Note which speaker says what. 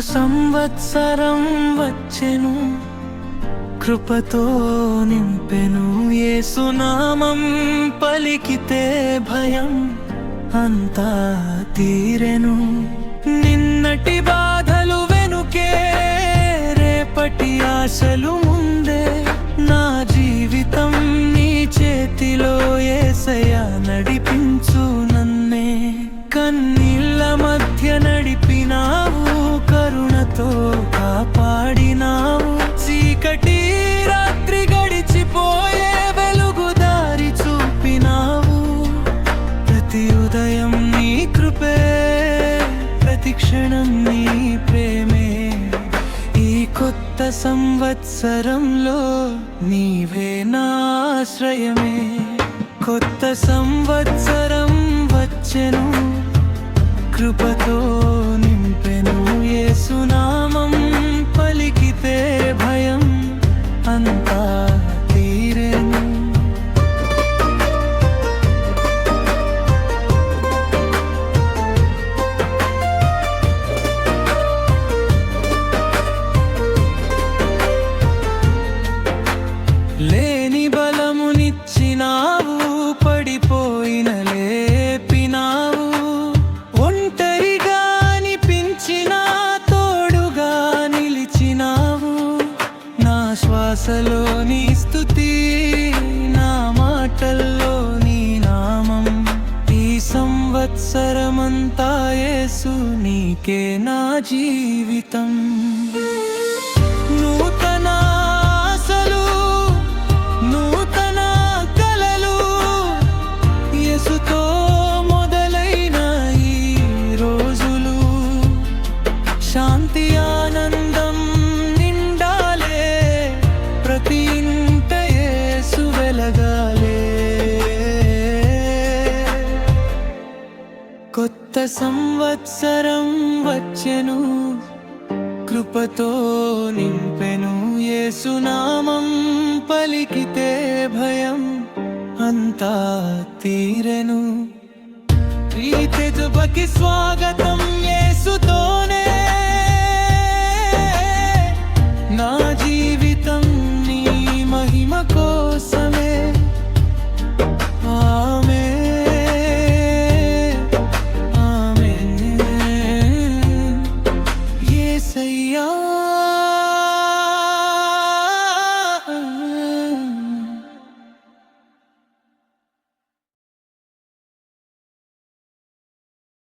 Speaker 1: సంవత్సరం వచ్చెను. కృపతో నింపెను యేసునామం పలికితే భయం అంతా తీరెను. నిన్నటి బాధలు వెనుకే రేపటి ఆశలు నీ ప్రేమే. ఈ కొత్త సంవత్సరంలో నీవే నాశ్రయమే కొత్త సంవత్సరం వచ్చెను. బలమునిచ్చినావు పడిపోయిన లేపినావు. ఒంటరిగా అనిపించిన తోడుగా నిలిచినావు. నా శ్వాసలో నీ స్థుతి నా మాటల్లో నీ నామం. ఈ సంవత్సరమంతా యేసు నీకే నా జీవితం. కొత్త సంవత్సరం వచ్చెను కృపతో నింపెను. ఏసునామం పలికితే భయం అంతా తీరెను. ప్రీతి స్వాగతం ఏసుతోనే నా జీవితం నీ మహిమ కోసం say you're